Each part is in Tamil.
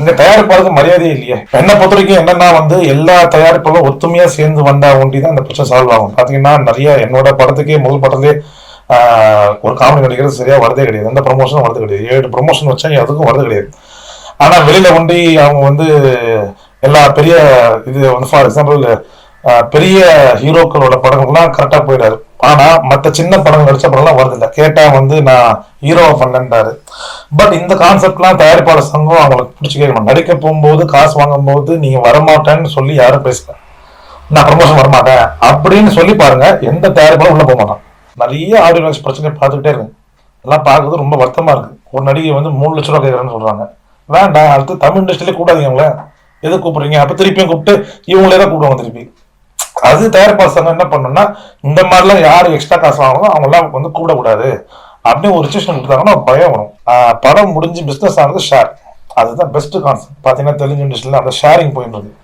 இங்க தயாரிப்பாளருக்கு மரியாதையே இல்லையே. என்னை பொறுத்த வரைக்கும் என்னன்னா வந்து எல்லா தயாரிப்பாளரும் ஒத்துமையா சேர்ந்து வந்தா ஒண்டி தான் இந்த பிரச்சனை சால்வ் ஆகும். பாத்தீங்கன்னா நிறைய என்னோட படத்துக்கே முதல் படத்துலேயே ஒரு காமெடி நடிக்கிறது சரியா வரதே கிடையாது. எந்த ப்ரொமோஷனும் வரது கிடையாது. ஏழு ப்ரொமோஷன் வச்சா அதுக்கும் வரது கிடையாது. ஆனா வெளியில ஒண்டி அவங்க வந்து எல்லா பெரிய இது வந்து ஃபார் எக்ஸாம்பிள் பெரிய ஹீரோக்களோட படங்கள்லாம் கரெக்டாக போயிடாரு ஆனால் மற்ற சின்ன படங்கள் நடித்த படம்லாம் வருதில்லை. கேட்டால் வந்து நான் ஹீரோவை பண்ணேன்டாரு. பட் இந்த கான்செப்ட்லாம் தயாரிப்பாளர் சங்கம் அவங்களுக்கு பிடிச்சி கேட்கணும் நடிக்க போகும்போது காசு வாங்கும்போது நீங்கள் வரமாட்டேன்னு சொல்லி யாரும் பேசல. நான் ப்ரமோஷன் வரமாட்டேன். அப்படின்னு சொல்லி பாருங்க எந்த தயாரிப்பாலும் உள்ளே போக மாட்டான் நிறைய ஆடியோ லான்ச் பிரச்சனை பார்த்துக்கிட்டே இருக்கு எல்லாம் பார்க்குறது ரொம்ப வருத்தமாக இருக்குது ஒரு நடிகை வந்து மூணு லட்ச ரூபா கேட்குறேன்னு சொல்கிறாங்க வேண்டாம் அடுத்து தமிழ் இண்டஸ்ட்ரியிலே கூடாதீங்க அவங்கள. எது கூப்பிட்றீங்க? அப்போ திருப்பியும் கூப்பிட்டு இவங்களே தான் கூப்பிடுவாங்க திருப்பி. அது தயாரிப்பாளர் சங்கம் என்ன பண்ணணும்னா இந்த மாதிரிலாம் யார் எக்ஸ்ட்ரா காசு வாங்கணும் அவங்களாம் வந்து கூப்பிடக்கூடாது. அப்படின்னு ஒரு ரிஜிஸ்ட்ரேஷன் கொடுத்தாங்கன்னா பயம் வரும். படம் முடிஞ்சு பிஸ்னஸ் ஆனது ஷேர் அதுதான் பெஸ்ட் கான்செப்ட் பார்த்தீங்கன்னா தெலுங்கு இண்டஸ்ட்ரியில் அந்த ஷேரிங் போயிட்டு இருக்கு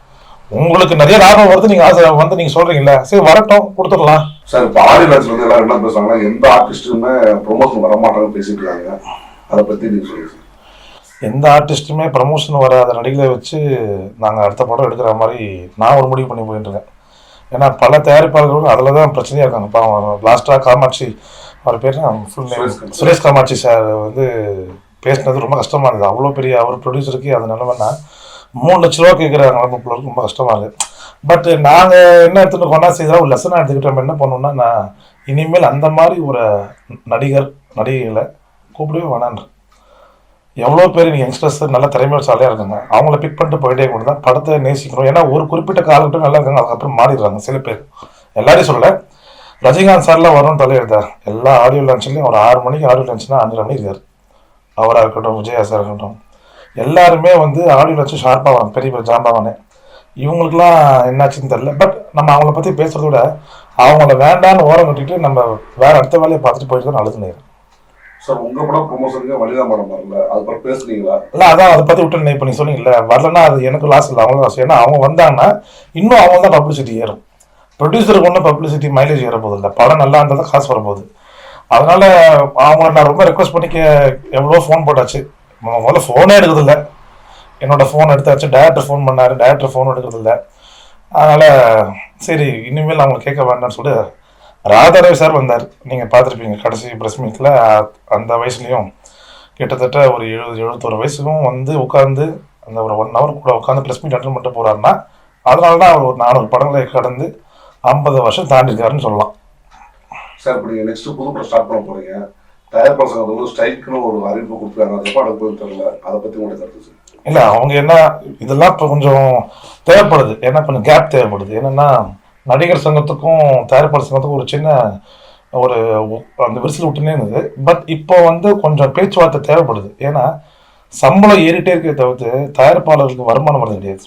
உங்களுக்கு நிறைய லாபம் வருது நீங்க ஆசை வந்து நீங்க சொல்றீங்கல்ல. சரி வரட்டும் கொடுத்துடலாம். சார் இப்போ வந்து எல்லாரும் என்ன பேசுவாங்கன்னா எந்த ஆர்டிஸ்ட்டுமே ப்ரொமோஷன் வர மாட்டாங்கன்னு பேசிட்டு இருக்காங்க. அதை பத்தி நீங்க சொல்லுங்க எந்த ஆர்டிஸ்ட்டுமே ப்ரமோஷன் வராத நடிகளை வச்சு நாங்கள் அடுத்த படம் எடுக்கிற மாதிரி நான் ஒரு முடிவு பண்ணி போயிட்டு இருக்கேன். ஏன்னா பல தயாரிப்பாளர்களும் அதில் தான் பிரச்சனையாக இருக்காங்க. பாவம் லாஸ்ட்டாக காமாட்சி அவர் பேர் full name. Suresh Kamatchi. Sir வந்து பேசினது ரொம்ப கஷ்டமா இருந்தது. அவ்வளோ பெரிய அவர் ப்ரொடியூசருக்கு அது நிலமைன்னா மூணு லட்ச ரூபா கேட்குற நிலமை பிள்ளைக்கு ரொம்ப கஷ்டமா இருக்கு. பட் நாங்கள் என்ன எடுத்துட்டு கொண்டா செய்தால் ஒரு லெசனாக எடுத்துக்கிட்டோம் என்ன பண்ணோம்னா நான் இனிமேல் அந்த மாதிரி ஒரு நடிகர் நடிகைகளை கூப்பிடவே வேணான்றேன் எவ்வளோ பேர் நீங்கள் யங்ஸ்டர்ஸ் நல்ல திறமையாளியாக இருக்காங்க. அவங்கள பிக் பண்ணிட்டு போயிட்டே கூட தான் படத்தை நேசிக்கிறோம் ஏன்னா ஒரு குறிப்பிட்ட காலகட்டம் நல்லா இருக்காங்க. அதுக்கப்புறம் மாறிடுறாங்க சில பேர். எல்லாரையும் சொல்ல ரஜினிகாந்த் சார்லாம் வரும்னு தலையெடுத்தார் எல்லா ஆடியோ லான்ச்லையும் ஒரு ஆறு மணிக்கு ஆடியோ லான்ச்னா அஞ்சரை மணி இருக்கார். அவராக இருக்கட்டும் விஜயா சார் இருக்கட்டும். எல்லாருமே வந்து ஆடியோ லான்ச்சு ஷார்ப்பாக வரும். பெரிய பெரிய ஜாம்பாவானே இவங்களுக்குலாம் என்னாச்சுன்னு தெரில பட் நம்ம அவங்கள பற்றி பேசுகிறத விட அவங்கள வேண்டான்னு ஓரம் கட்டிட்டு நம்ம வேறு அடுத்த வேலையை பார்த்துட்டு போயிட்டு தான் நல்லது சார் உங்க படம் ப்ரொமோஷனுக்கு வழிதான் படம் வரல. அது பத்தி பேசுனீங்களா? இல்ல அதான் அதை பத்தி விட்டு இப்போ நீங்க சொன்னீங்கல்ல. வரலன்னா அது எனக்கு லாஸ் இல்லை அவங்களும் லாஸ் ஏன்னா அவங்க வந்தாங்கன்னா இன்னும் அவங்க தான் பப்ளிசிட்டி ஏறும். ப்ரொடியூசருக்கு ஒன்றும் பப்ளிசிட்டி மைலேஜ் ஏற போகுது இல்லை படம் நல்லா இருந்தால் தான் காசு வரும்போது அதனால அவங்கள நான் ரொம்ப ரெக்வஸ்ட் பண்ணிக்க எவ்வளோ ஃபோன் போட்டாச்சு. முதல்ல ஃபோனே எடுக்கிறதில்ல. என்னோட ஃபோன் எடுத்தாச்சு. டேரக்டர் ஃபோன் பண்ணாரு. டேரக்டர் ஃபோன் எடுக்கிறதில்ல. அதனால் சரி இனிமேல் அவங்களை கேட்க வேண்டாம்னு சொல்லிட்டு ராதாரவி சார் வந்தார். நீங்கள் பார்த்துருப்பீங்க கடைசி ப்ரெஸ் மீட்டில் அந்த வயசுலேயும் கிட்டத்தட்ட ஒரு எழுபது எழுபத்தொரு வயசுக்கும் வந்து உட்காந்து அந்த ஒரு ஒன் ஹவர் கூட உட்காந்து ப்ரெஸ் மீட் அட்டன் பண்ணிட்டு போறாருன்னா அதனால தான் அவர் ஒரு நானூறு படங்களை கடந்து ஐம்பது வருஷம் தாண்டிருக்காருன்னு சொல்லலாம். சார் இப்போ நீங்க நெக்ஸ்ட் புது படம் ஸ்டார்ட் பண்ண போறீங்க. தயாரிப்பாளர் சங்கத்தில் வந்து ஸ்ட்ரைக்குன்னு ஒரு அறிவிப்பு கொடுத்துருக்காங்க அது எப்போ போய் தெரியல. அதை பத்தி உங்களுடைய கருத்து சார் இல்லை அவங்க என்ன இதெல்லாம் இப்போ கொஞ்சம் தேவைப்படுது. ஏன்னா கொஞ்சம் கேப் தேவைப்படுது. என்னன்னா நடிகர் சங்கத்துக்கும் தயாரிப்பாளர் சங்கத்துக்கும் ஒரு சின்ன ஒரு அந்த விரிசல் விட்டுனே இருந்தது. பட் இப்போ வந்து கொஞ்சம் பேச்சுவார்த்தை தேவைப்படுது. ஏன்னா சம்பளம் ஏறிட்டே இருக்கிற தவிர்த்து தயாரிப்பாளர்களுக்கு வருமானம் வரது கிடையாது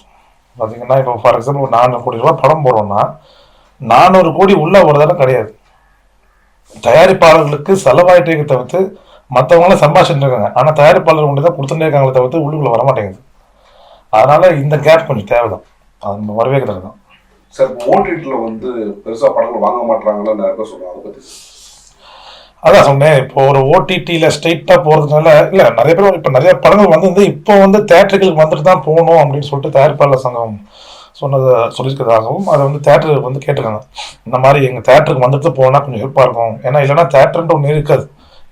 பார்த்தீங்கன்னா இப்போ ஃபார் எக்ஸாம்பிள் ஒரு நானூறு கோடி ரூபா படம் போடுறோம்னா நானூறு கோடி உள்ளே வருதானே கிடையாது. தயாரிப்பாளர்களுக்கு செலவாயிட்டே இருக்கே தவிர்த்து மற்றவங்களாம் சம்பாஷிட்டு இருக்காங்க. ஆனால் தயாரிப்பாளர் கொண்டு தான் கொடுத்துட்டே இருக்காங்களே தவிர்த்து உள்ளுக்குள்ளே வர மாட்டேங்குது இந்த கேப் கொஞ்சம் தேவைதான். அது நம்ம வரவேற்கிறது தான் சார் இப்போ ஓடிடியில் வந்து பெருசாக படங்கள் வாங்க மாட்டாங்கன்னு நிறைய பேர் சொல்கிறாங்க அதை பற்றி அதான் சொன்னேன் இப்போ ஒரு ஓடிடியில் ஸ்ட்ரைட்டாக போகிறதுனால இல்லை நிறைய பேர் இப்போ நிறைய படங்கள் வந்து இப்போ வந்து தேட்டர்களுக்கு வந்துட்டு தான் போகணும் அப்படின்னு சொல்லிட்டு தயாரிப்பாளர் சங்கம் சொன்னதை சொல்லியிருக்கிறதாகவும் அதை வந்து தேட்டருக்கு வந்து கேட்டிருக்காங்க. இந்த மாதிரி எங்கள் தேட்டருக்கு வந்துட்டு போனால் கொஞ்சம் ஹெல்ப்பாக இருக்கும். ஏன்னா இல்லைன்னா தேட்டர்ன்ற ஒன்று இருக்காது.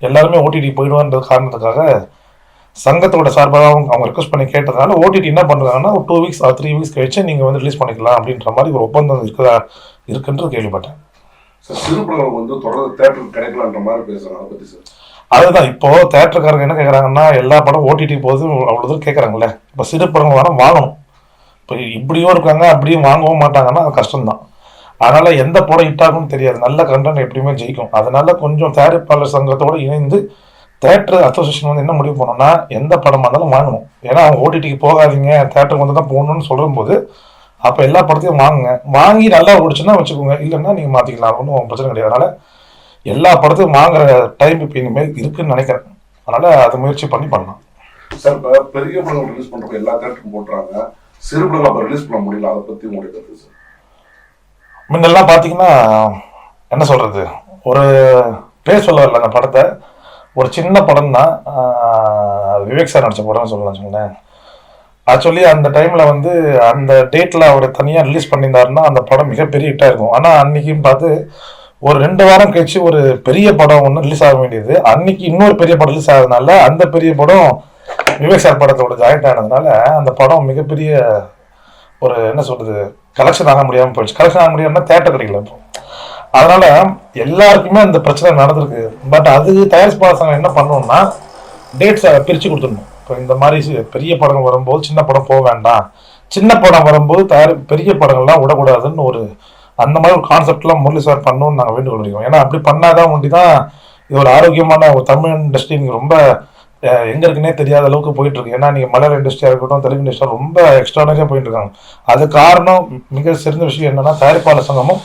எல்லாருமே ஓடிடி போயிடுவான்ற காரணத்துக்காக சங்கத்தோட சார்பாக அவங்க அவங்க ரெக்வஸ்ட் பண்ணி கேட்டதுனால ஓடிடி என்ன பண்ணுறாங்கன்னா ஒரு டூ வீக்ஸ் த்ரீ வீக்ஸ் கழிச்சு நீங்கள் வந்து ரிலீஸ் பண்ணிக்கலாம் அப்படின்ற மாதிரி ஒரு ஒப்பந்தம் இருக்குதா இருக்குன்றது கேள்விப்பட்டேன். சிறு படங்கள் வந்து தொடர்ந்து தேட்டருக்கு கிடைக்கலன்ற மாதிரி பேசுறாங்க. அதை பத்தி சார் அதுதான் இப்போ தேட்டருக்காரங்க என்ன கேட்குறாங்கன்னா எல்லா படம் ஓடிடி போது அவ்வளோ தூரம் கேட்குறாங்களே இப்போ சிறு படங்கள் வர வாங்கணும். இப்போ இப்படியும் இருக்காங்க அப்படியும் வாங்கவும் மாட்டாங்கன்னா அது கஷ்டம்தான். அதனால எந்த படம் ஹிட் ஆகும்னு தெரியாது. நல்ல கண்டென்ட் எப்படியுமே ஜெயிக்கும். அதனால கொஞ்சம் தயாரிப்பாளர் சங்கத்தோட இணைந்து தேட்டர் அசோசியேஷன் வந்து என்ன முடிவு பண்ணோம்னா எந்த படமா இருந்தாலும் வாங்கணும். ஏன்னா அவங்க ஓடிடிக்கு போகாதீங்க தேட்டருக்கு வந்து தான் போகணும்னு சொல்லும்போது அப்போ எல்லா படத்தையும் வாங்குங்க. வாங்கி நல்லா ஓடிச்சுன்னா வச்சுக்கோங்க. இல்லைன்னா நீங்கள் மாற்றிக்கலாம் ஒன்றும் பிரச்சனை கிடையாது. அதனால எல்லா படத்தையும் வாங்குற டைம் இப்போ இனிமேல் இருக்குன்னு நினைக்கிறேன். அதனால அதை முயற்சி பண்ணி பண்ணலாம். சார் இப்போ பெரிய படங்கள் ரிலீஸ் பண்றப்ப எல்லா தேட்டருக்கும் போட்டுறாங்க சிறு படங்கள் அப்போ ரிலீஸ் பண்ண முடியல. அதை பத்தி உங்களுடைய கருத்து சார்? முன்னெல்லாம் பார்த்தீங்கன்னா என்ன சொல்றது? ஒரு பேர் சொல்ல வரல அந்த படத்தை. ஒரு சின்ன படம் தான் விவேக் சார் நடித்த படம்னு சொல்லலாம் சொன்னேன் ஆக்சுவலி அந்த டைமில் வந்து அந்த டேட்டில் அவர் தனியாக ரிலீஸ் பண்ணியிருந்தாருன்னா அந்த படம் மிகப்பெரிய ஹிட்டாக இருக்கும். ஆனால் அன்றைக்கும் பார்த்து ஒரு ரெண்டு வாரம் கழிச்சு ஒரு பெரிய படம் ஒன்று ரிலீஸ் ஆக வேண்டியது. அன்னைக்கு இன்னொரு பெரிய படம் ரிலீஸ் ஆகிறதுனால அந்த பெரிய படம் விவேக் சார் படத்தோட ஜாயிண்ட் ஆனதுனால அந்த படம் மிகப்பெரிய ஒரு என்ன சொல்கிறது கலெக்ஷன் ஆக முடியாமல் போயிடுச்சு. கலெக்ஷன் ஆக முடியாமல் தேட்டர் கிடைக்கல இப்போ. அதனால எல்லாருக்குமே அந்த பிரச்சனை நடந்திருக்கு. பட் அது தயாரிப்பு சங்கம் என்ன பண்ணணும்னா டேட்ஸை பிரித்து கொடுத்துடணும். இப்போ இந்த மாதிரி பெரிய படங்கள் வரும்போது சின்ன படம் போக வேண்டாம். சின்ன படம் வரும்போது தயாரி பெரிய படங்கள்லாம் விடக்கூடாதுன்னு ஒரு அந்த மாதிரி ஒரு கான்செப்ட்லாம் முரளி சார் பண்ணணும்னு நாங்கள் வேண்டுகோள் வைக்கிறோம் ஏன்னா அப்படி பண்ணாதான் ஒண்டி தான் இது ஒரு ஆரோக்கியமான ஒரு தமிழ் இண்டஸ்ட்ரி நீங்கள் ரொம்ப எங்க இருக்குன்னே தெரியாத அளவுக்கு போயிட்டு இருக்கு ஏன்னா நீங்க மலையாள இண்டஸ்ட்ரியா இருக்கட்டும் தெலுங்கு இண்டஸ்ட்ரியா ரொம்ப எக்ஸ்ட்ரானரியா போயிட்டு இருக்காங்க அது காரணம் மிக சிறந்த விஷயம் என்னன்னா தயாரிப்பாளர் சங்கமும்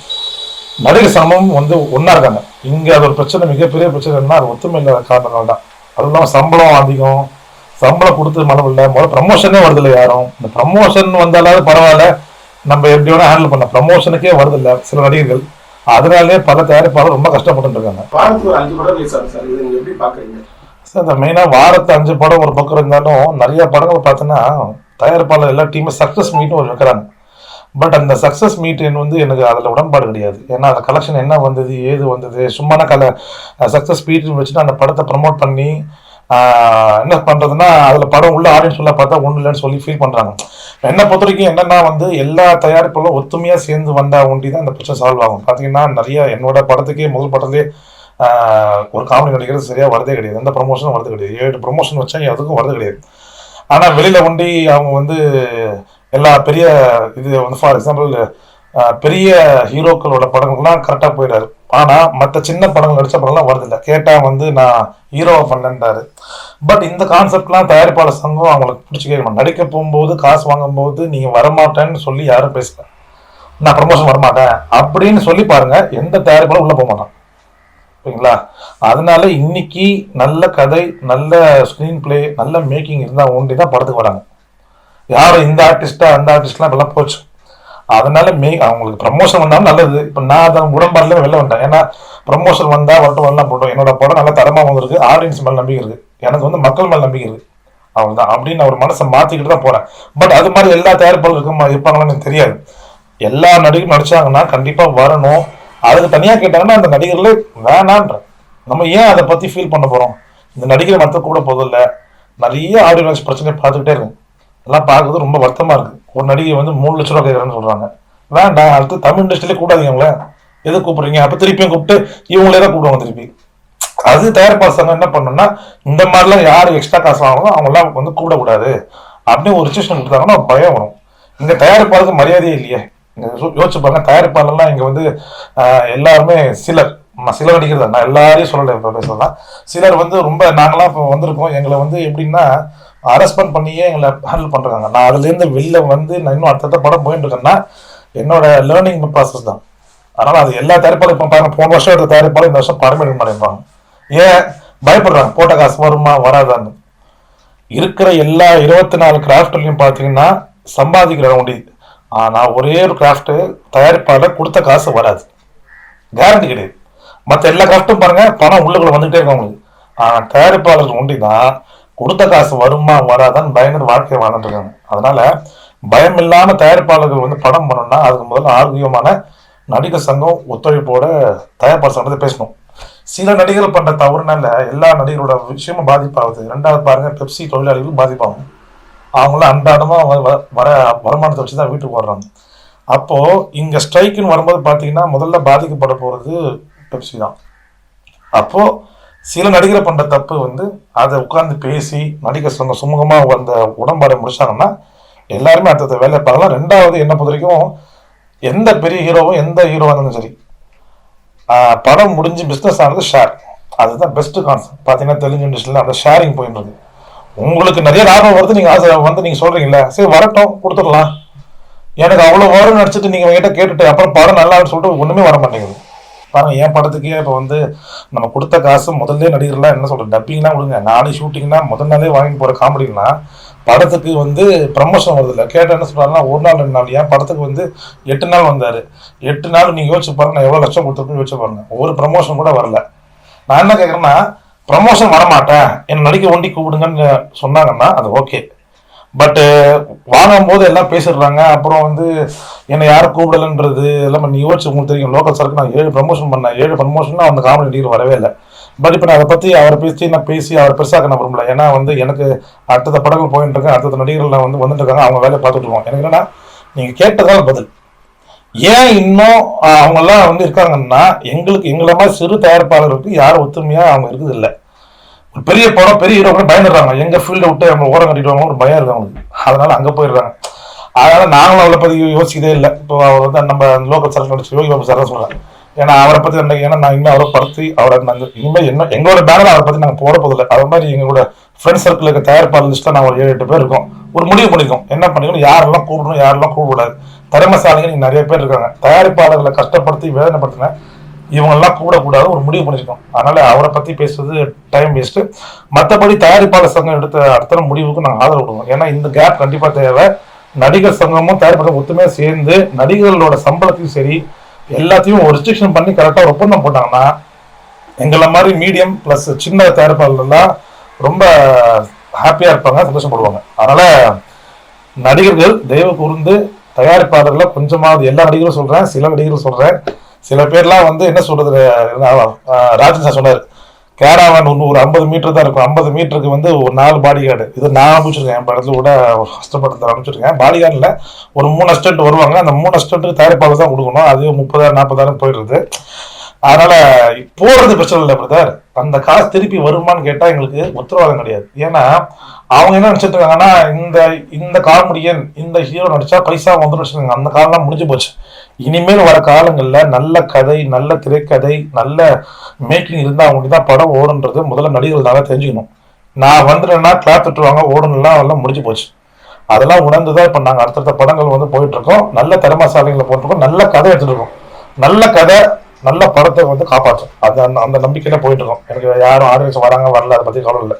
நடிகர் சங்கமும் வந்து ஒண்ணா இருக்காங்க. இங்க அது ஒரு பிரச்சனை மிகப்பெரிய பிரச்சனை என்ன அது ஒத்துமை இல்லாத காரணங்கள் தான் அதுவும் இல்லாம சம்பளம் அதிகம். சம்பளம் கொடுத்து மனம் இல்லை. முதல்ல ப்ரமோஷனே வருது இல்லை யாரும். இந்த ப்ரமோஷன் வந்தாலாவது பரவாயில்ல. நம்ம எப்படி வேணா ஹேண்டில் பண்ண ப்ரமோஷனுக்கே வருது இல்லை சில நடிகர்கள். அதனாலே பல தயாரிப்பாளர் ரொம்ப கஷ்டப்பட்டு இருக்காங்க. சார். இந்த மெயினாக வாரத்து அஞ்சு படம் ஒரு பக்கம் இருந்தாலும் நிறைய படங்கள் பார்த்தீங்கன்னா தயாரிப்பாளர் எல்லா டீமே சக்ஸஸ் மீட்னு ஒரு வைக்கிறாங்க. பட் அந்த சக்ஸஸ் மீட் வந்து எனக்கு அதில் உடன்பாடு கிடையாது. ஏன்னா அந்த கலெக்ஷன் என்ன வந்தது ஏது வந்தது சும்மான கல சக்ஸஸ் மீட்டின் வச்சுட்டு அந்த படத்தை ப்ரமோட் பண்ணி என்ன பண்ணுறதுன்னா அதில் படம் உள்ள ஆடியன்ஸ் உள்ள பார்த்தா ஒன்றும் இல்லைன்னு சொல்லி ஃபீல் பண்ணுறாங்க என்னை பொறுத்த வரைக்கும் என்னென்னா வந்து எல்லா தயாரிப்புகளும் ஒத்துமையாக சேர்ந்து வந்தால் ஒண்டி தான் இந்த பிரச்சனை சால்வ் ஆகும். பார்த்தீங்கன்னா நிறைய என்னோட படத்துக்கே முதல் படத்துலேயே ஒரு காமெடி நடிக்கிறது சரியாக வரதே கிடையாது. எந்த ப்ரொமோஷனும் வரது கிடையாது. ஏழு ப்ரொமோஷன் வச்சா அதுக்கும் வரது கிடையாது. ஆனால் வெளியில் ஒண்டி அவங்க வந்து எல்லா பெரிய இது வந்து ஃபார் எக்ஸாம்பிள் பெரிய ஹீரோக்களோட படங்கள்லாம் கரெக்டாக போயிடாரு ஆனால் மற்ற சின்ன படங்கள் நடித்த படம்லாம் வரதில்லை. கேட்டால் வந்து நான் ஹீரோவை பண்ணேன்றாரு பட் இந்த கான்செப்ட்லாம் தயாரிப்பாளர் சங்கம் அவங்களுக்கு பிடிச்சி கேட்கணும் மாட்டேன் நடிக்க போகும்போது காசு வாங்கும்போது நீங்கள் வரமாட்டேன்னு சொல்லி யாரும் பேசல. நான் ப்ரமோஷன் வரமாட்டேன். அப்படின்னு சொல்லி பாருங்கள் எந்த தயாரிப்பாளரும் உள்ளே போக மாட்டான். ஓகேங்களா அதனால இன்னைக்கு நல்ல கதை நல்ல ஸ்க்ரீன் பிளே நல்ல மேக்கிங் இருந்தால் ஒன்றி தான் படத்துக்கு வராங்க. யாரும் இந்த ஆர்டிஸ்டா அந்த ஆர்டிஸ்ட்லாம் இப்பெல்லாம் போச்சு. அதனால மெய் அவங்களுக்கு ப்ரமோஷன் வந்தாலும் நல்லது. இப்போ நான் அதை உடன்பாடுல வெளில வந்தேன். ஏன்னா ப்ரமோஷன் வந்தால் வரட்டும் வரலாம் போட்டோம். என்னோட படம் நல்லா தரமாக வந்திருக்கு. ஆடியன்ஸ் மேலே நம்பிக்கை இருக்கு. எனக்கு வந்து மக்கள் மேலே நம்பிக்கை இருக்கு. தான் அப்படின்னு ஒரு மனசை மாற்றிக்கிட்டு தான் போகிறேன் பட் அது மாதிரி எல்லா தயாரிப்பாளர் இருக்க இருப்பாங்களான்னு எனக்கு தெரியாது. எல்லா நடிகரும் நடிச்சாங்கன்னா கண்டிப்பாக வரணும். அதுக்கு தனியாக கேட்டாங்கன்னா அந்த நடிகர்களே வேணான்ற. நம்ம ஏன் அதை பற்றி ஃபீல் பண்ண போகிறோம் இந்த நடிகரை மற்ற கூட போதில்ல. நிறைய ஆடியோ பிரச்சனை பார்த்துக்கிட்டே இருக்கும். எல்லாம் பார்க்கறது ரொம்ப வருத்தமாக இருக்கு. ஒரு நடிகை வந்து மூணு லட்ச ரூபா கேட்குறேன்னு சொல்றாங்க. வேண்டாம் அடுத்து தமிழ் இண்டஸ்ட்ரியிலே கூடாதீங்க அவங்கள எது கூப்பிட்றீங்க? அப்போ திருப்பியும் கூப்பிட்டு இவங்களே தான் கூப்பிடுவாங்க திருப்பி. அது தயாரிப்பாளர் சங்கம் என்ன பண்ணணும்னா இந்த மாதிரிலாம் யார் எக்ஸ்ட்ரா காசு வாங்கணும் அவங்களாம் வந்து கூடக்கூடாது அப்படின்னு ஒரு ரிஜிஸ்ட்ரேஷன் கொடுத்தாங்கன்னா பயம் வரும். இங்கே தயாரிப்பாளருக்கு மரியாதையே இல்லையே. யோசிச்சு பாருங்க தயாரிப்பாளர்லாம் இங்கே வந்து எல்லாருமே சிலர். ம- சிலர் அடிக்கிறதா நான் எல்லாரையும் சொல்லலை இப்போ பேசலாம் சிலர் வந்து ரொம்ப நாங்களாம் இப்போ வந்திருக்கோம். எங்களை வந்து எப்படின்னா அரஸ்பெண்ட் பண்ணியே எங்களை ஹேண்டில் பண்ணுறாங்க நான் அதுலேருந்து வெளில வந்து நான் இன்னும் அடுத்தடுத்த படம் போயிட்டு இருக்கேன்னா என்னோட லேர்னிங் ப்ராசஸ் தான். அதனால் அது எல்லா தயாரிப்பாலும் இப்போ பாருங்க போன வருஷம் எடுத்த தயாரிப்பாலும் இந்த வருஷம் படம் எடுக்க மாட்டேங்கிறாங்க ஏன்? பயப்படுறாங்க. போட்ட காசு வருமா வராதான்னு. இருக்கிற எல்லா இருபத்தி நாலு கிராஃப்ட்லையும் பார்த்தீங்கன்னா சம்பாதிக்கிற முடியுது ஆனால் ஒரே ஒரு கிராஃப்ட்டு தயாரிப்பாளர் கொடுத்த காசு வராது. கேரண்டி கிடையாது. மற்ற எல்லா கிராஃப்ட்டும் பாருங்கள் பணம் உள்ளுக்குள்ளே வந்துகிட்டே இருக்கும் அவங்களுக்கு. ஆனால் தயாரிப்பாளர் ஒண்டி தான் கொடுத்த காசு வருமா வராதான்னு பயங்கர வாழ்க்கையை வாழ்ந்துட்டு இருக்காங்க. அதனால பயம் இல்லாம தயாரிப்பாளர்கள் வந்து படம் பண்ணணும்னா அதுக்கு முதல்ல ஆரோக்கியமான நடிகர் சங்கம் ஒத்துழைப்போட தயாரிப்பாளர் சங்கத்தை பேசணும். சில நடிகர்கள் பண்ற தவறுனால எல்லா நடிகரோட விஷயமும் பாதிப்பாகுது. ரெண்டாவது பாருங்க பெப்சி தொழிலாளிகளும் பாதிப்பாகும். அவங்களாம் அன்றாடமா வ- வர வருமானத்தை வச்சு தான் வீட்டுக்கு வர்றாங்க. அப்போ இங்க ஸ்ட்ரைக்குன்னு வரும்போது பாத்தீங்கன்னா முதல்ல பாதிக்கப்பட போறது பெப்சி தான். அப்போ சில நடிகர் பண்ற தப்பு வந்து அதை உட்கார்ந்து பேசி நடிகர் சொன்ன சுமூகமா அந்த உடன்பாடை முடிச்சாங்கன்னா எல்லாருமே அடுத்த வேலை பார்க்கலாம். ரெண்டாவது என்ன பொறுத்த வரைக்கும் எந்த பெரிய ஹீரோவும் எந்த ஹீரோவாக இருந்தாலும் சரி படம் முடிஞ்சு பிஸ்னஸ் ஆனது ஷேர் அதுதான் பெஸ்ட் கான்செப்ட் பார்த்தீங்கன்னா தெலுங்கு இண்டஸ்ட்ரியில் அந்த ஷேரிங் போயின்றது உங்களுக்கு நிறைய லாபம் வருது நீங்கள் ஆசை வந்து நீங்கள் சொல்கிறீங்களா சரி வரட்டும் கொடுத்துடலாம். எனக்கு அவ்வளோ வரும் நடிச்சிட்டு நீங்கள் என்கிட்ட கேட்டுட்டு அப்புறம் படம் நல்லா சொல்லிட்டு ஒன்றுமே வர மாட்டேங்குது. பாருங்க என் படத்துக்கே இப்போ வந்து நம்ம கொடுத்த காசு முதல்ல நடிகர்லாம் என்ன சொல்ற டப்பிங்லாம் விடுங்க நாளை ஷூட்டிங்னா முதல் நாளே வாங்கி போகிற காமெடினா படத்துக்கு வந்து ப்ரமோஷன் வருது இல்லை. கேட்ட என்ன சொல்றாருன்னா ஒரு நாள் ரெண்டு நாள். ஏன் படத்துக்கு வந்து எட்டு நாள் வந்தாரு. எட்டு நாள் நீங்கள் யோசிச்சு பாருங்க நான் எவ்வளோ லட்சம் கொடுத்துருக்குன்னு யோசிச்சு பாருங்க. ஒரு ப்ரமோஷன் கூட வரல. நான் என்ன கேட்குறேன்னா ப்ரமோஷன் வரமாட்டேன். என்னை நடிக்க ஒண்டி கூப்பிடுங்கன்னு சொன்னாங்கன்னா அது ஓகே பட்டு வாங்கும்போது எல்லாம் பேசிடுறாங்க. அப்புறம் வந்து என்னை யாரும் கூப்பிடலன்றது எல்லாம் நீ யோசிச்சு உங்களுக்கு தெரியும். லோக்கல் சரக்கு நான் ஏழு ப்ரமோஷன் பண்ணேன். ஏழு ப்ரமோஷன் அந்த காமெடி நடிகர் வரவே இல்லை. பட் இப்போ நான் அதை பற்றி அவரை பேசி நான் பேசி அவர் பெருசாக நான் விரும்பல. ஏன்னா வந்து எனக்கு அடுத்த படங்கள் போயிட்டு இருக்கேன் அடுத்த நடிகர்கள் வந்து வந்துட்டு இருக்காங்க. அவங்க வேலையை பார்த்துட்டு இருக்கோம் எனக்கு என்னன்னா நீங்கள் கேட்டதால் பதில். ஏன் இன்னும் அவங்கெல்லாம் வந்து இருக்காங்கன்னா எங்களுக்கு எங்களை மாதிரி சிறு தயாரிப்பாளருக்கு யாரும் ஒத்துமையாக அவங்க இருக்குது இல்லை. ஒரு பெரிய படம் பெரிய ஹீரோ கூட பயந்துடுறாங்க. எங்கள் ஃபீல்டை விட்டு அவங்க ஓரம் கட்டிடுவாங்க ஒரு பயம் இருக்கு அவங்களுக்கு. அதனால அங்க போயிடுறாங்க. அதனால நாங்களும் அவளை பத்தி யோசிக்கதே இல்லை. இப்போ அவர் வந்து நம்ம லோக்கல் சார் நடிச்சு யோகி பாபு சார் தான் சொல்றேன் ஏன்னா அவரை பத்தி என்ன ஏன்னா நான் இன்னும் அவரை படுத்தி அவரை நாங்கள் இனிமேல் என்ன எங்களோட பேனர் அவரை பத்தி நாங்கள் போட போதில்லை அது மாதிரி எங்களோட ஃப்ரெண்ட்ஸ் சர்க்கிள் இருக்க தயாரிப்பாளர் லிஸ்ட்டில் நான் ஒரு ஏழு எட்டு பேர் இருக்கோம். ஒரு முடிவு பண்ணிருக்கோம் என்ன பண்ணிக்கணும்? யாரெல்லாம் கூப்பிடணும்? யாரெல்லாம் கூப்பிடக்கூடாது? திறமைசாலிங்க நிறைய பேர் இருக்காங்க. தயாரிப்பாளர்களை கஷ்டப்படுத்தி வேதனைப்படுத்தின இவங்கெல்லாம் கூடக்கூடாது ஒரு முடிவு பண்ணிருக்கோம் அதனால அவரை பத்தி பேசுறது டைம் வேஸ்ட் மற்றபடி தயாரிப்பாளர் சங்கம் எடுத்த அடுத்த முடிவுக்கு நாங்கள் ஆதரவு கொடுவோம் ஏன்னா இந்த கேப் கண்டிப்பா தேவை. நடிகர் சங்கமும் தயாரிப்பாளர் ஒத்துமையா சேர்ந்து நடிகர்களோட சம்பளத்தையும் சரி எல்லாத்தையும் ஒரு ரெஸ்ட்ரிக்ஷன் பண்ணி கரெக்டாக ஒரு ஒப்பந்தம் போட்டாங்கன்னா எங்களை மாதிரி மீடியம் ப்ளஸ் சின்ன தயாரிப்பாளர்லாம் ரொம்ப ஹாப்பியாக இருப்பாங்க சந்தோஷப்படுவாங்க. அதனால நடிகர்கள் தெய்வ கூர்ந்து தயாரிப்பாளர்களை கொஞ்சமாவது எல்லா நடிகரும் சொல்றேன் சில நடிகரும் சொல்றேன். சில பேர்லாம் வந்து என்ன சொல்றது ராஜன் சார் சொன்னார் கேராவான் ஒன்று ஒரு ஐம்பது மீட்டர் தான் இருக்கும். ஐம்பது மீட்டருக்கு வந்து ஒரு நாலு பாடி கார்டு இது நான் அனுப்பிச்சிருக்கேன். என் படத்துல கூட ஃபஸ்ட் அனுப்பிச்சிருக்கேன். பாடி கார்டில் ஒரு மூணு அஸ்டண்ட் வருவாங்க. அந்த மூணு அஸ்டண்ட்டுக்கு தயாரிப்பாளர் தான் கொடுக்கணும். அது முப்பதாயிரம் நாற்பதாயிரம் போயிடுது அதனால போறது பிரச்சனை இல்லை பிரதர் அந்த காசு திருப்பி வருமான்னு கேட்டா எங்களுக்கு உத்தரவாதம் கிடையாது. ஏன்னா அவங்க என்ன நினைச்சிட்டு இருக்காங்கன்னா இந்த இந்த காமெடியன் இந்த ஹீரோ நடிச்சா பைசா வந்துடும் அந்த காலம்லாம் முடிஞ்சு போச்சு. இனிமேல் வர காலங்கள்ல நல்ல கதை நல்ல திரைக்கதை நல்ல மேக்கிங் இருந்தா அவங்களுக்கு தான் படம் ஓடுன்றது முதல்ல நடிகர்கள் நல்லா தெரிஞ்சுக்கணும். நான் வந்துட்டேன்னா கிளாப் விட்டுருவாங்க ஓடணும்லாம் எல்லாம் முடிஞ்சு போச்சு. அதெல்லாம் உணர்ந்துதான் இப்ப நாங்க அடுத்தடுத்த படங்கள் வந்து போயிட்டு இருக்கோம். நல்ல திறமசாலிகளை போட்டிருக்கோம் நல்ல கதை எடுத்துட்டு இருக்கோம். நல்ல கதை நல்ல படத்தை வந்து காப்பாற்றும். அது அந்த அந்த நம்பிக்கையில போயிட்டு இருக்கோம் எனக்கு யாரும் ஆடியன்ஸ் வராங்க வரல அதை பத்தி கவலை இல்லை.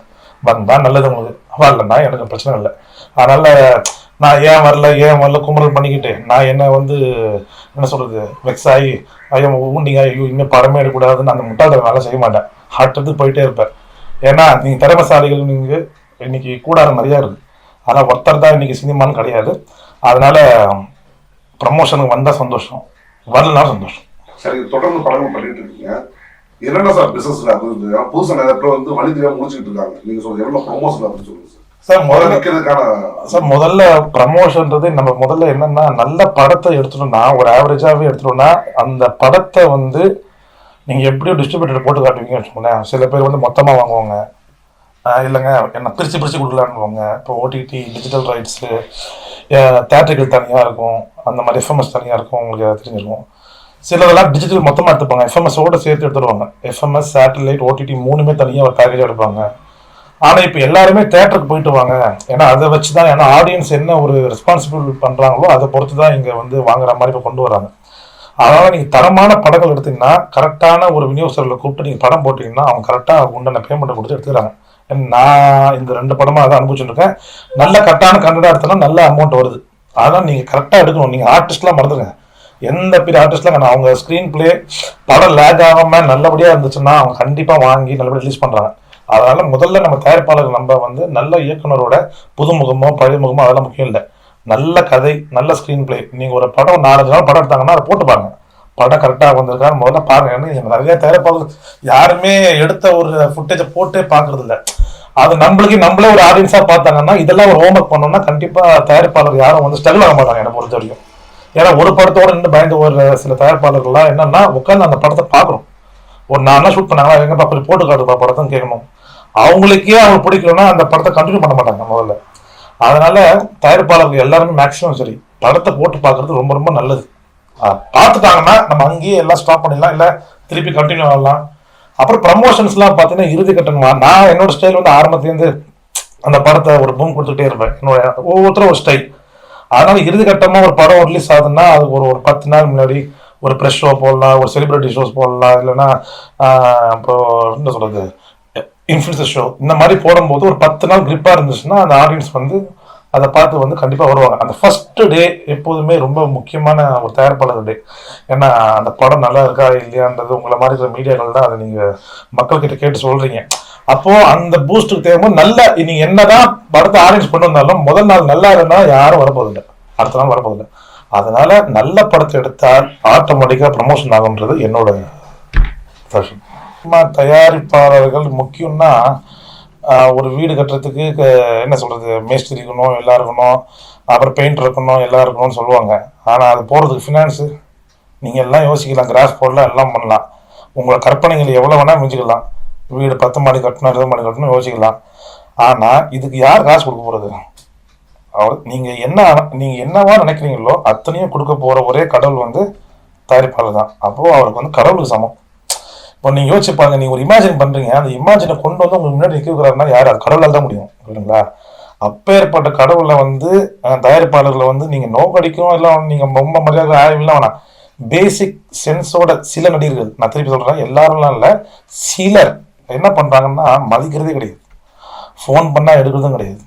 வந்தா நல்லது உங்களுக்கு. வரலன்னா எனக்கு பிரச்சனை இல்லை. அதனால நான் ஏன் வரல ஏன் வரல குமரல் பண்ணிக்கிட்டு நான் என்ன வந்து என்ன சொல்றது வெக்ஸ் ஆகி ஐயோ ஊண்டிங்க ஐயோ இன்னும் படமே எடுக்கக்கூடாதுன்னு அந்த முட்டாள வேலை செய்ய மாட்டேன். ஹார்ட் போயிட்டே இருப்பேன். ஏன்னா நீங்க திறமைசாலிகள் நீங்க இன்னைக்கு கூடாரம் நிறையா இருக்கு. ஆனால் ஒருத்தர் தான் இன்னைக்கு சினிமான்னு கிடையாது. அதனால ப்ரமோஷனுக்கு வந்தால் சந்தோஷம். வரலனா சந்தோஷம். சரி தொடர்ந்து படங்கள் பண்ணிட்டு இருக்கீங்க. என்னென்ன சார் பிசினஸ்ல அது இருந்து ஏன்னா புதுசா நிறைய பேர் வந்து வழி தெரியாம முடிச்சுட்டு இருக்காங்க. நீங்க சொல்றது எவ்வளவு ப்ரொமோஷன் அப்படின்னு சொல்லுங்க சார். சார் முதல்ல நிக்கிறதுக்கான சார் முதல்ல ப்ரமோஷன்றது நம்ம முதல்ல என்னன்னா நல்ல படத்தை எடுத்துட்டோம்னா ஒரு ஆவரேஜாவே எடுத்துட்டோம்னா அந்த படத்தை வந்து நீங்க எப்படியோ டிஸ்ட்ரிபியூட்டர் போட்டு காட்டுவீங்கன்னு வச்சுக்கோங்களேன். சில பேர் வந்து மொத்தமா வாங்குவாங்க. இல்லைங்க என்ன பிரிச்சு பிரிச்சு கொடுக்கலான்னுவாங்க. இப்போ ஓடிடி டிஜிட்டல் ரைட்ஸு தேட்டர்கள் தனியாக இருக்கும். அந்த மாதிரி எஃப்எம்எஸ் தனியாக இருக்கும். உங்களுக்கு தெரிஞ்சிருக்கும். சிலதெல்லாம் டிஜிட்டல் மொத்தமாக எடுத்துப்பாங்க. எஃப்எம்எஸோட சேர்த்து எடுத்துருவாங்க. எஃப்எம்எஸ் சேட்டலைட் ஓடிடி மூணுமே தனியாக ஒரு பேக்கேஜாக எடுப்பாங்க. ஆனால் இப்போ எல்லாருமே தேட்டருக்கு போயிட்டு வாங்க. ஏன்னா அதை வச்சு தான் ஏன்னா ஆடியன்ஸ் என்ன ஒரு ரெஸ்பான்சிபிள் பண்ணுறாங்களோ அதை பொறுத்து தான் இங்கே வந்து வாங்குற மாதிரி இப்போ கொண்டு வராங்க. அதனால் நீங்கள் தரமான படங்கள் எடுத்தீங்கன்னா கரெக்டான ஒரு விநியோகஸ்தர்களை கூப்பிட்டு நீங்கள் படம் போட்டிங்கன்னா அவங்க கரெக்டாக உண்டான பேமெண்ட்டை கொடுத்து எடுத்துக்கிறாங்க. நான் இந்த ரெண்டு படமாக அதை அனுப்பிச்சுட்டு இருக்கேன் நல்ல கரெக்டான கன்னடா எடுத்தோன்னா நல்ல அமௌண்ட் வருது. அதெல்லாம் நீங்கள் கரெக்டாக எடுக்கணும். நீங்கள் ஆர்டிஸ்ட்லாம் மறந்துடுங்க எந்த பெரிய ஆர்டிஸ்ட்லாம் வேணாம் அவங்க ஸ்க்ரீன் பிளே படம் லேக் ஆகாமல் நல்லபடியாக இருந்துச்சுன்னா அவங்க கண்டிப்பாக வாங்கி நல்லபடியாக ரிலீஸ் பண்ணுறாங்க அதனால முதல்ல நம்ம தயாரிப்பாளர் நம்ம வந்து நல்ல இயக்குனரோட புதுமுகமோ பழைய முகமோ அதெல்லாம் முக்கியம் இல்லை. நல்ல கதை நல்ல ஸ்க்ரீன் பிளே நீங்கள் ஒரு படம் நாலஞ்சு நாள் படம் எடுத்தாங்கன்னா அதை போட்டு பாருங்க. படம் கரெக்டாக வந்திருக்கான்னு முதல்ல பாருங்க. ஏன்னா நிறைய தயாரிப்பாளர் யாருமே எடுத்த ஒரு ஃபுட்டேஜை போட்டே பார்க்கறது இல்லை அது நம்மளுக்கு நம்மளே ஒரு ஆடியன்ஸாக பார்த்தாங்கன்னா இதெல்லாம் ஒரு ஹோம்ஒர்க் பண்ணோம்னா கண்டிப்பாக தயாரிப்பாளர் யாரும் வந்து ஸ்ட்ரகிள் ஆக மாட்டாங்க என்னை பொறுத்த வரைக்கும். ஏன்னா ஒரு படத்தோட நின்று பயந்து ஒரு சில தயாரிப்பாளர்கள்லாம் என்னன்னா உட்காந்து அந்த படத்தை பார்க்கணும். ஒரு நாலு நாள் ஷூட் பண்ணாங்களா எங்க பாப்பா போட்டு காட்டுப்பா படத்தை கேட்கணும். அவங்களுக்கே அவங்க பிடிக்கலன்னா அந்த படத்தை கண்டினியூ பண்ண மாட்டாங்க முதல்ல. அதனால தயாரிப்பாளர்கள் எல்லாருமே மேக்ஸிமம் சரி. படத்தை போட்டு பார்க்கறது ரொம்ப ரொம்ப நல்லது. பார்த்துட்டாங்கன்னா நம்ம அங்கேயே எல்லாம் ஸ்டாப் பண்ணிடலாம் இல்லை திருப்பி கண்டினியூ ஆகலாம். அப்புறம் ப்ரமோஷன்ஸ்லாம் பார்த்தீங்கன்னா இறுதி கட்டணமா. நான் என்னோட ஸ்டைல் வந்து ஆரம்பத்துலேருந்து அந்த படத்தை ஒரு பூம் கொடுத்துட்டே இருப்பேன். என்னோட ஒவ்வொருத்தரும் ஒரு ஸ்டைல் அதனால இறுதி ஒரு படம் ரிலீஸ் ஆகுதுன்னா அது ஒரு ஒரு பத்து நாள் முன்னாடி ஒரு ப்ரெஷ் ஷோ போடலாம் ஒரு செலிபிரிட்டி ஷோஸ் போடலாம் இல்லைன்னா அப்புறம் என்ன சொல்றது இன்ஃப்ளூன்சர் ஷோ இந்த மாதிரி போடும்போது ஒரு பத்து நாள் கிரிப்பாக இருந்துச்சுன்னா அந்த ஆடியன்ஸ் வந்து அதை பார்த்து வந்து கண்டிப்பாக வருவாங்க. அந்த ஃபர்ஸ்ட் டே எப்போதுமே ரொம்ப முக்கியமான ஒரு தயாரிப்பாளர் டே ஏன்னா அந்த படம் நல்லா இருக்கா இல்லையான்றது உங்களை மாதிரி இருக்கிற மீடியாக்கள் தான் அதை நீங்கள் மக்கள்கிட்ட கேட்டு சொல்கிறீங்க அப்போ அந்த பூஸ்ட்டுக்கு தேவைப்படும் நல்ல நீங்க என்னதான் படத்தை ஆரேஞ்ச் பண்ணி வந்தாலும் முதல் நாள் நல்லா இருந்தா யாரும் வரப்போதில்லை அடுத்த நாள் வரப்போதில்லை அதனால நல்ல படத்தை எடுத்தால் ஆட்டோமேட்டிக்கா ப்ரமோஷன் ஆகுன்றது என்னோட சினிமா தயாரிப்பாளர்கள் முக்கியம்னா ஒரு வீடு கட்டுறதுக்கு என்ன சொல்றது மேஸ்திரி இருக்கணும் எல்லாம் இருக்கணும் அப்புறம் பெயிண்ட் இருக்கணும் எல்லாம் இருக்கணும்னு சொல்லுவாங்க. ஆனால் அது போகிறதுக்கு ஃபினான்ஸு நீங்கள் எல்லாம் யோசிக்கலாம் கிராஸ் போடலாம் எல்லாம் பண்ணலாம். உங்களை கற்பனைகள் எவ்வளோ வேணால் மிஞ்சிக்கலாம். வீடு பத்து மாடி கட்டணும் இருபது மாடி கட்டணும் யோசிக்கலாம். ஆனால் இதுக்கு யார் காசு கொடுக்க போகிறது அவர் நீங்கள் என்ன நீங்கள் என்னவா நினைக்கிறீங்களோ அத்தனையும் கொடுக்க போகிற ஒரே கடவுள் வந்து தயாரிப்பாளர் தான். அப்போது அவருக்கு வந்து கடவுளுக்கு சமம். இப்போ நீங்கள் யோசிச்சு பாருங்க நீங்கள் ஒரு இமேஜின் பண்ணுறீங்க அந்த இமேஜினை கொண்டு வந்து உங்களுக்கு முன்னாடி நிக்க வைக்கிறாருன்னா யார்? அது கடவுளால் தான் முடியும். இல்லைங்களா அப்பேற்பட்ட கடவுளை வந்து தயாரிப்பாளர்களை வந்து நீங்கள் நோக்கடிக்கும் இல்லை நீங்கள் ரொம்ப மரியாதை ஆய்வுலாம் வேணாம். பேசிக் சென்ஸோட சில நடிகர்கள் நான் திருப்பி சொல்கிறேன் எல்லாரும்லாம் இல்லை சிலர். என்ன பண்ணுறாங்கன்னா மதிக்கிறதே கிடையாது. ஃபோன் பண்ணால் எடுக்கிறதும் கிடையாது.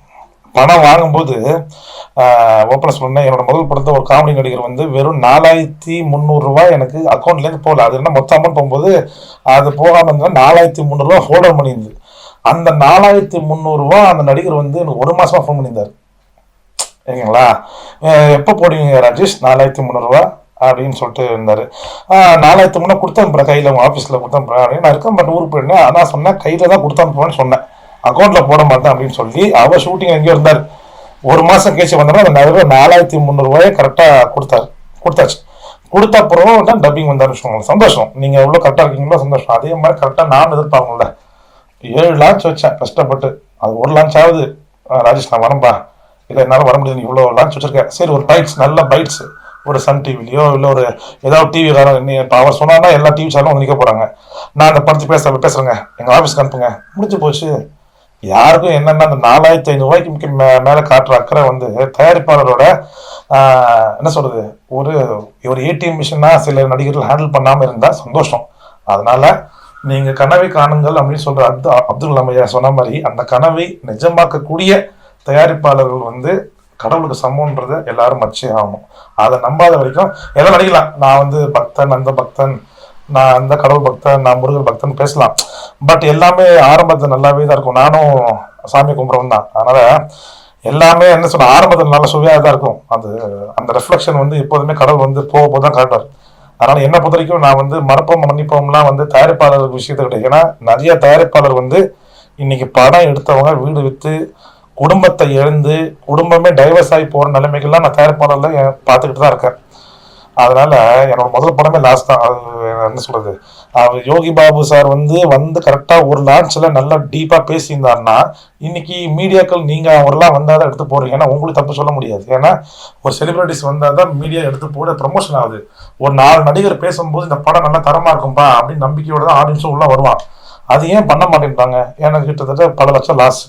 பணம் வாங்கும்போது ஓப்பனாக சொன்னேன் என்னோட முதல் படத்தை ஒரு காமெடி நடிகர் வந்து வெறும் நாலாயிரத்தி முந்நூறுரூவா எனக்கு அக்கௌண்ட்லேருந்து போகல. அது என்ன மொத்த அமௌண்ட் போகும்போது அது போகாமல் இருந்தால் நாலாயிரத்தி முந்நூறுரூவா ஹோல்டர் பண்ணியிருந்து அந்த நாலாயிரத்தி முந்நூறுரூவா அந்த நடிகர் வந்து எனக்கு ஒரு மாதமாக ஃபோன் பண்ணியிருந்தார். சரிங்களா? எப்போ போடுவீங்க ராஜேஷ்? நாலாயிரத்தி முந்நூறுரூவா அப்படின்னு சொல்லிட்டு இருந்தார். நாலாயிரத்து முன்னே கொடுத்தேன் அனுப்புறேன் கையில் உங்கள் ஆஃபீஸில் கொடுத்தேன் அனுப்புறேன். அப்படின்னு நான் இருக்கேன் பட் ஊருக்கு போயிருந்தேன். அதான் சொன்னேன் கையில் தான் கொடுத்து சொன்னேன். அக்கௌண்ட்டில் போட மாட்டேன் அப்படின்னு சொல்லி அவர் ஷூட்டிங் எங்கேயோ இருந்தார். ஒரு மாதம் கழிச்சு வந்தோம்னா அந்த நகர நாலாயிரத்தி முந்நூறுரூவாயை கரெக்டாக கொடுத்தாரு. கொடுத்தாச்சு. கொடுத்த அப்புறம் தான் டப்பிங் வந்தாருன்னு வச்சுக்கோங்களேன். சந்தோஷம். நீங்கள் எவ்வளோ கரெக்டாக இருக்கீங்களோ சந்தோஷம். அதே மாதிரி கரெக்டாக நான் எதிர்பார்க்கல ஏழு லான்ச் வச்சேன் கஷ்டப்பட்டு. அது ஒரு லான்ச் ஆகுது. ராஜேஷ் நான் வரம்பா இல்லை என்னால் வர முடியாது. இவ்வளோ லான்ச் வச்சிருக்கேன் சரி ஒரு பைட்ஸ் நல்ல பைட்ஸ் ஒரு சன் டிவிலையோ இல்லை ஒரு ஏதாவது டிவி காரம் இப்போ அவர் சொன்னார்னா எல்லா டிவி சேனலும் வந்து நிற்க போகிறாங்க நான் அந்த படத்து பேச பேசுகிறேங்க எங்கள் ஆஃபீஸ்க்கு அனுப்புங்க. முடிஞ்சு போச்சு. யாருக்கும் என்னென்ன அந்த நாலாயிரத்தி ஐநூறுரூவாய்க்கு மிக்க மே மேலே காட்டுற அக்கறை வந்து தயாரிப்பாளரோட என்ன சொல்கிறது ஒரு ஒரு ஏடிஎம் மிஷினாக சில நடிகர்கள் ஹேண்டில் பண்ணாமல் இருந்தால் சந்தோஷம். அதனால் நீங்கள் கனவை காணுங்கள் அப்படின்னு சொல்கிற அப்து அப்துல் கலாம் ஐயா சொன்ன மாதிரி அந்த கனவை நிஜமாக்கக்கூடிய தயாரிப்பாளர்கள் வந்து கடவுளுக்கு சமம்ன்றத எல்லாரும் மச்சே ஆகணும் அதை நம்பாத வரைக்கும் எல்லாம் நடிக்கலாம். நான் வந்து பக்தன் அந்த பக்தன் நான் அந்த கடவுள் பக்தன் நான் முருகன் பக்தன் பேசலாம். பட் எல்லாமே ஆரம்பத்தில் நல்லாவே தான் இருக்கும். நானும் சாமி கும்பிட்றவன் தான். அதனால எல்லாமே என்ன சொல்ல ஆரம்பத்தில் நல்ல சுவையாக தான் இருக்கும். அது அந்த ரெஃப்ளெக்ஷன் வந்து எப்போதுமே கடவுள் வந்து போக போக தான் காட்டுவார். அதனால என்னை பொறுத்த வரைக்கும் நான் வந்து மறப்போம் மன்னிப்போம்லாம் வந்து தயாரிப்பாளர் விஷயத்த கிடையாது ஏன்னா நிறைய தயாரிப்பாளர் வந்து இன்னைக்கு படம் எடுத்தவங்க வீடு விற்று குடும்பத்தை இழந்து குடும்பமே டைவர்ஸ் ஆகி போகிற நிலைமைகள்லாம் நான் தயாரிப்பாளரில் பார்த்துக்கிட்டு தான் இருக்கேன். அதனால என்னோட முதல் படமே லாஸ்ட் தான். அது என்ன சொல்றது? அவர் யோகி பாபு சார் வந்து வந்து கரெக்டாக ஒரு லான்ச்சில் நல்லா டீப்பாக பேசியிருந்தாருன்னா இன்னைக்கு மீடியாக்கள் நீங்கள் அவரெல்லாம் வந்தால் தான் எடுத்து போடுறீங்க. ஏன்னா உங்களுக்கு தப்பு சொல்ல முடியாது. ஏன்னா ஒரு செலிபிரிட்டிஸ் வந்தால் தான் மீடியா எடுத்து போட ப்ரமோஷன் ஆகுது. ஒரு நாலு நடிகர் பேசும்போது இந்த படம் நல்லா தரமாக இருக்கும்பா அப்படின்னு நம்பிக்கையோட தான் ஆடியன்ஸும் உள்ளே வருவான். அது ஏன் பண்ண மாட்டேன்றாங்க? எனக்கு கிட்டத்தட்ட பல லட்சம் லாஸ்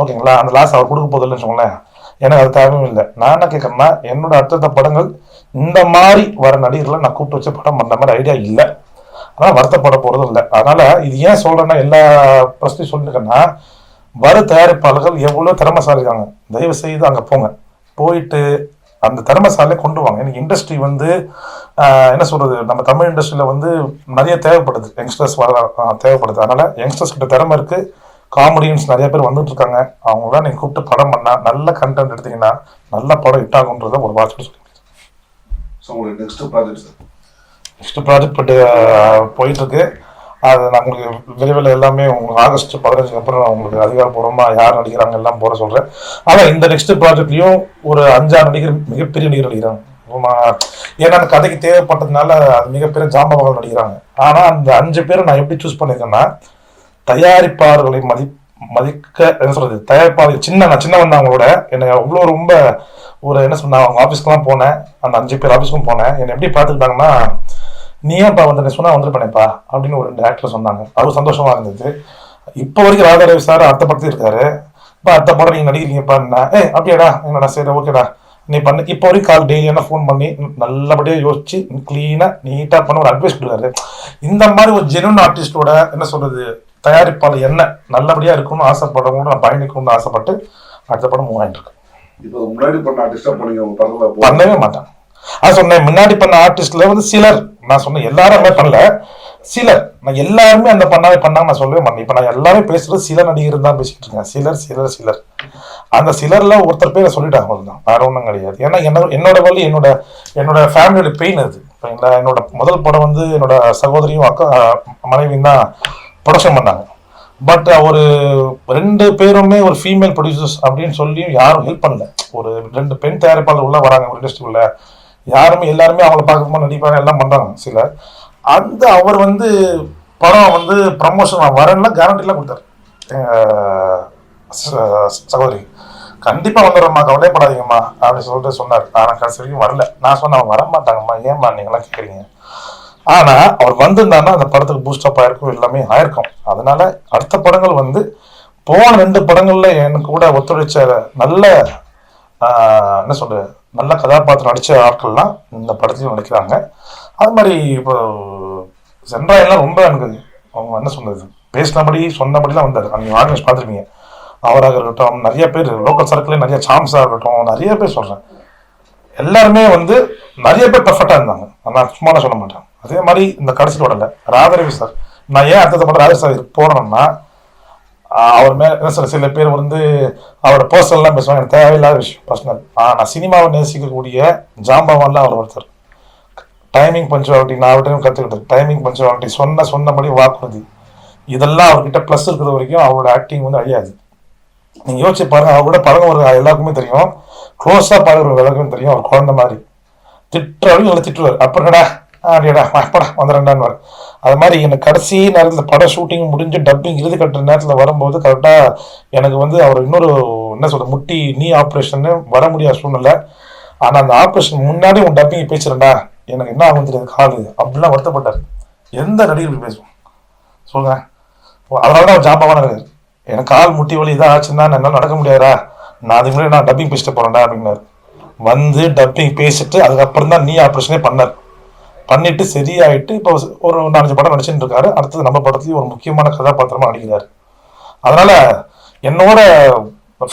ஓகேங்களா? அந்த லாஸ் அவர் கொடுக்க போதில்லைன்னு வச்சுக்கோங்களேன். எனக்கு அது தேவையும் இல்லை. நான் என்ன கேட்குறேன்னா என்னோட அடுத்தடுத்த படங்கள் இந்த மாதிரி வர நடிகர்களை நான் கூப்பிட்டு வச்ச படம் அந்த மாதிரி ஐடியா இல்லை. ஆனால் வருத்தப்பட போகிறதும் இல்லை. அதனால் இது ஏன் சொல்கிறேன்னா எல்லா பிரச்சனையும் சொல்லிருக்கேன்னா வர தயாரிப்பாளர்கள் எவ்வளோ திறமைசாலி இருக்காங்க தயவு செய்து அங்கே போங்க. போயிட்டு அந்த திறமைசாலையை கொண்டு வாங்க. எனக்கு இண்டஸ்ட்ரி வந்து என்ன சொல்கிறது நம்ம தமிழ் இண்டஸ்ட்ரியில் வந்து நிறைய தேவைப்படுது. யங்ஸ்டர்ஸ் வர தேவைப்படுது. அதனால் யங்ஸ்டர்ஸ் கிட்ட திறமை இருக்குது காமெடியன்ஸ் நிறைய பேர் வந்துட்டு இருக்காங்க அவங்களாம் நீங்க கூப்பிட்டு படம் பண்ணா நல்ல கண்டென்ட் எடுத்தீங்கன்னா நல்ல படம் ஹிட் ஆகுன்றத ஒரு வாட்ச் சொல்லி ஸோ உங்களுக்கு next project sir next project பட்டு போயிட்டு இருக்கு அது நான் உங்களுக்கு விரைவில் எல்லாமே உங்களுக்கு ஆகஸ்ட் பதினஞ்சுக்கு அப்புறம் உங்களுக்கு அதிகாரப்பூர்வமாக யார் நடிக்கிறாங்க எல்லாம் போட சொல்கிறேன் ஆனால் இந்த நெக்ஸ்ட் ப்ராஜெக்ட்லையும் ஒரு அஞ்சாறு நடிகர் மிகப்பெரிய நடிகர் நடிக்கிறாங்க. ஏன்னா அந்த கதைக்கு தேவைப்பட்டதுனால அது மிகப்பெரிய ஜாம்பவங்கள் நடிக்கிறாங்க. ஆனால் அந்த அஞ்சு பேரை நான் எப்படி சூஸ் பண்ணியிருக்கேன்னா தயாரிப்பாளர்களை மதி மதிக்க என்ன சொல்றது தயாரிப்பாளர் சின்ன நான் சின்ன வந்தேன் அவங்களோட என்னை அவ்வளோ ரொம்ப ஒரு என்ன சொன்ன அவங்க ஆஃபீஸ்க்குலாம் போனேன். அந்த அஞ்சு பேர் ஆஃபீஸ்க்கும் போனேன். என்னை எப்படி பார்த்துக்கிட்டாங்கன்னா நீ ஏன்ப்பா வந்து சொன்னா வந்துருப்பேனேப்பா அப்படின்னு ஒரு ரெண்டு ஆக்டர் சொன்னாங்க. அது சந்தோஷமா இருந்தது. இப்போ வரைக்கும் ராதா ரவி சார் அடுத்த படத்தில் இருக்காரு. இப்போ அடுத்த படம் நீங்கள் நடிக்கிறீங்கப்பா என்ன ஏ அப்படியாடா என்னடா சரி ஓகேடா நீ பண்ணு. இப்போ வரைக்கும் கால் டெய்லி என்ன ஃபோன் பண்ணி நல்லபடியாக யோசிச்சு க்ளீனாக நீட்டாக பண்ண ஒரு அட்வைஸ் கொடுக்குறாரு. இந்த மாதிரி ஒரு ஜெனுவன் ஆர்டிஸ்டோட என்ன சொல்றது தயாரிப்பாளர் என்ன நல்லபடியாக இருக்கணும்னு ஆசைப்படுறவங்களோட நான் பயணிக்கணும்னு ஆசைப்பட்டு அடுத்த படம் மூவ் ஆகிட்டு இருக்கேன் இப்போ முன்னாடி பண்ண டிஸ்டர்ப் பண்ணீங்க பண்ணவே மாட்டான். அது சொன்னேன் முன்னாடி பண்ண ஆர்டிஸ்ட்ல வந்து சிலர் நான் சொன்னேன் எல்லாரும் பண்ணல. சிலர் நான் எல்லாருமே அந்த பண்ணாவே பண்ணாங்க நான் சொல்லவே மாட்டேன். இப்போ நான் எல்லாமே பேசுறது சில நடிகர் தான் பேசிக்கிட்டு இருக்கேன். சிலர் சிலர் சிலர். அந்த சிலர்ல ஒருத்தர் பேரை சொல்லிட்டாங்க அவ்வளவுதான். வேற ஒன்றும் கிடையாது. ஏன்னா என்ன என்னோட வழி என்னோட என்னோட ஃபேமிலியோட பெயின் அது. என்னோட முதல் படம் வந்து என்னோட சகோதரியும் அக்கா மனைவியும் தான் ப்ரொடக்ஷன் பண்ணாங்க. பட் ஒரு ரெண்டு பேருமே ஒரு ஃபீமேல் ப்ரொடியூசர்ஸ் அப்படின்னு சொல்லியும் யாரும் ஹெல்ப் பண்ணல. ஒரு ரெண்டு பெண் தயாரிப்பாளர் உள்ள வராங்க ஒரு இண்டஸ்ட்ரிக்குள்ள யாருமே எல்லாருமே அவங்கள பார்க்கும்போது நடிப்பாங்க எல்லாம் பண்ணுறாங்க சில. அந்த அவர் வந்து படம் வந்து ப்ரமோஷன் வரேன்னா கேரண்டிலாம் கொடுத்தாரு. சகோதரி கண்டிப்பாக வந்துடுறேம்மா கவலைப்படாதீங்கம்மா அப்படின்னு சொல்லிட்டு சொன்னார். ஆனால் கடைசி வரைக்கும் வரல. நான் சொன்னேன் அவங்க வர ஏம்மா நீங்களாம் கேட்குறீங்க ஆனா அவர் வந்திருந்தாருன்னா அந்த படத்துக்கு பூஸ்டப் ஆயிருக்கும் எல்லாமே ஆயிருக்கும். அதனால அடுத்த படங்கள் வந்து போன ரெண்டு படங்கள்ல எனக்கு கூட ஒத்துழைச்ச நல்ல என்ன சொல்ற நல்ல கதாபாத்திரம் நடிச்ச ஆட்கள்லாம் இந்த படத்தையும் நடிக்கிறாங்க. அது மாதிரி இப்போ சென்றாயெல்லாம் ரொம்ப எனக்கு அவங்க என்ன சொன்னது பேசினபடி சொன்னபடிலாம் வந்தார். நீங்கள் ஆர்கனைஸ் பார்த்துருப்பீங்க. அவராக இருக்கட்டும் நிறைய பேர் லோக்கல் சர்க்கிளே நிறைய சாம்ஸாக இருக்கட்டும் நிறைய பேர் சொல்கிறேன் எல்லாருமே வந்து நிறைய பேர் பர்ஃபெக்டாக இருந்தாங்க. நான் சும்மா சொல்ல மாட்டேன். அதே மாதிரி இந்த கடைசி தொடரல ராதரவி சார் நான் ஏன் அடுத்த படம் ராதரவி சார் போறேன்னா அவர் மேல என்ன சொல்ற சில பேர் வந்து அவரோட பர்சனல்லாம் பேசுவாங்க எனக்கு தேவையில்லாத விஷயம் பர்சனல் நான் சினிமாவை நேசிக்கக்கூடிய ஜாம்பவான்ல அவர் ஒருத்தர். டைமிங் பஞ்சுவாலிட்டி நான் அவர்கிட்ட கற்றுக்கிட்டேன் டைமிங் பஞ்சுவாலிட்டி சொன்ன சொன்னபடி வாக்குறுதி. இதெல்லாம் அவர்கிட்ட ப்ளஸ் இருக்கிற வரைக்கும் அவரோட ஆக்டிங் வந்து அழியாது. நீங்க யோசிச்சு பாருங்க அவர் கூட ஒரு எல்லாருக்குமே தெரியும். க்ளோஸா பழகுற எல்லாருக்குமே தெரியும் அவர் குழந்தை மாதிரி. திட்டுறாரு நல்லா திட்டுவார். அப்புறம்டா அப்படியடா படம் வந்துடுறான்னு அது மாதிரி எனக்கு கடைசி நேரத்தில் படம் ஷூட்டிங் முடிஞ்சு டப்பிங் இறுதி கட்டுற நேரத்தில் வரும்போது கரெக்டாக எனக்கு வந்து அவர் இன்னொரு என்ன சொல்ற முட்டி நீ ஆப்ரேஷன் வர முடியாத சூழ்நிலை. ஆனால் அந்த ஆப்ரேஷன் முன்னாடி உன் டப்பிங் பேசுறேன்டா எனக்கு என்ன ஆகும் தெரியாது காலு அப்படிலாம் வருத்தப்பட்டார். எந்த நடிகர் பேசுவோம்? சொல்லுங்க. அதனால தான் அவர் ஜாம்பவான இருக்காரு எனக்கு கால் முட்டி வலி இதாக ஆச்சுன்னா என்னால் நடக்க முடியாதா? நான் அதுக்கு முன்னாடி நான் டப்பிங் பேசிட்டு போகிறேன்டா அப்படின்னாரு. வந்து டப்பிங் பேசிட்டு அதுக்கப்புறம் தான் நீ ஆப்ரேஷனே பண்ணார். பண்ணிட்டு சரியாயிட்டு இப்போ ஒரு நாலஞ்சு படம் நடிச்சுட்டு இருக்காரு அடுத்தது நம்ம படத்துலேயும் ஒரு முக்கியமான கதாபாத்திரமா நடிக்கிறாரு. அதனால என்னோட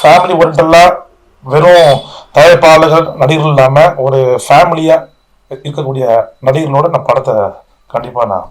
ஃபேமிலி ஓரியன்டலா வெறும் தயாரிப்பாளர்கள் நடிகர்கள் இல்லாமல் ஒரு ஃபேமிலியாக இருக்கக்கூடிய நடிகர்களோட நான் படத்தை கண்டிப்பாக நான்